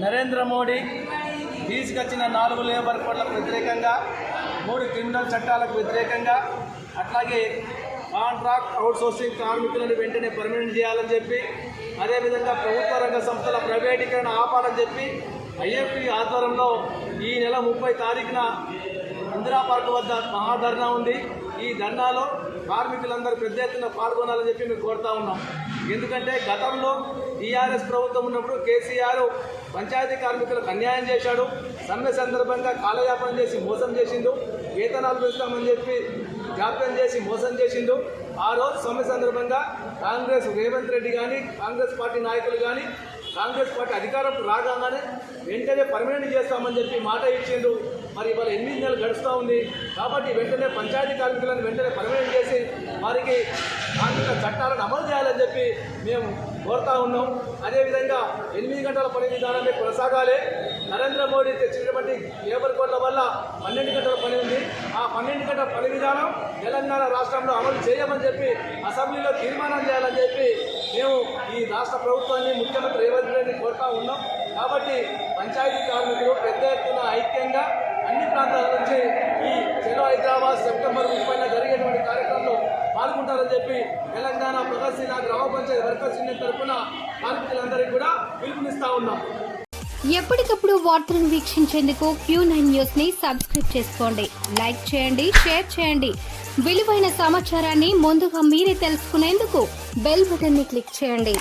నరేంద్ర మోడీ తీసుకొచ్చిన నాలుగు లేబర్ కోడ్లకు వ్యతిరేకంగా మూడు క్రిమినల్ చట్టాలకు వ్యతిరేకంగా అట్లాగే కాంట్రాక్ట్ అవుట్సోర్సింగ్ కార్మికులను వెంటనే పర్మనెంట్ చేయాలని చెప్పి అదేవిధంగా ప్రభుత్వ రంగ సంస్థల ప్రైవేటీకరణ ఆపాలని చెప్పి ఐఎఫ్టీ ఆధ్వర్యంలో ఈ నెల ముప్పై తారీఖున ఇందిరా పార్క్ వద్ద మహాధర్నా ఉంది. ఈ ధర్నాలో కార్మికులందరూ పెద్ద ఎత్తున పాల్గొనాలని చెప్పి మేము కోరుతా ఉన్నాం. ఎందుకంటే గతంలో టీఆర్ఎస్ ప్రభుత్వం ఉన్నప్పుడు కేసీఆర్ పంచాయతీ కార్మికులకు అన్యాయం చేశాడు. సమ్మె సందర్భంగా కాలయాపన చేసి మోసం చేసిండు. వేతనాలు పెంచుతామని చెప్పి జాప్యం చేసి మోసం చేసిండు. ఆ రోజు సమ్మె సందర్భంగా కాంగ్రెస్ రేవంత్ రెడ్డి కానీ కాంగ్రెస్ పార్టీ నాయకులు కానీ కాంగ్రెస్ పార్టీ అధికారం రాగానే వెంటనే పర్మనెంట్ చేస్తామని చెప్పి మాట ఇచ్చిండు మరి ఇవాళ ఎనిమిది నెలలు గడుస్తూ ఉంది. కాబట్టి వెంటనే పంచాయతీ కార్మికులను వెంటనే పర్మనెంట్ చేసి వారికి కార్మిక చట్టాలను అమలు చేయాలని చెప్పి మేము కోరుతా ఉన్నాం. అదేవిధంగా ఎనిమిది గంటల పని విధానాన్ని కొనసాగాలి. నరేంద్ర మోడీ తెచ్చినటువంటి లేబర్ కోడ్ల వల్ల పన్నెండు గంటల పని ఉంది. ఆ పన్నెండు గంటల పని విధానం తెలంగాణ రాష్ట్రంలో అమలు చేయమని చెప్పి అసెంబ్లీలో తీర్మానం చేయాలని చెప్పి మేము ఈ రాష్ట్ర ప్రభుత్వాన్ని ముఖ్యమంత్రి రేవంత్ రెడ్డిని కోరుతా ఉన్నాం. కాబట్టి పంచాయతీ కార్మికులు పెద్ద ఎత్తున ఐక్యంగా అన్ని ప్రాంతాల నుంచి ఈ చెలో హైదరాబాద్ సెప్టెంబర్ ముప్పైన జరిగేటువంటి కార్యక్రమంలో పాల్గొంటారని చెప్పి తెలంగాణ ప్రగతిశీల గ్రామ పంచాయతీ వర్కర్స్ యూనియన్ తరఫున కార్మికులందరికీ కూడా పిలుపునిస్తా ఉన్నాం. ఎప్పటికప్పుడు వార్తలను వీక్షించేందుకు క్యూ నైన్ న్యూస్ని సబ్స్క్రైబ్ చేసుకోండి. లైక్ చేయండి షేర్ చేయండి. విలువైన సమాచారాన్ని ముందుగా మీరే తెలుసుకునేందుకు బెల్ బటన్ని క్లిక్ చేయండి.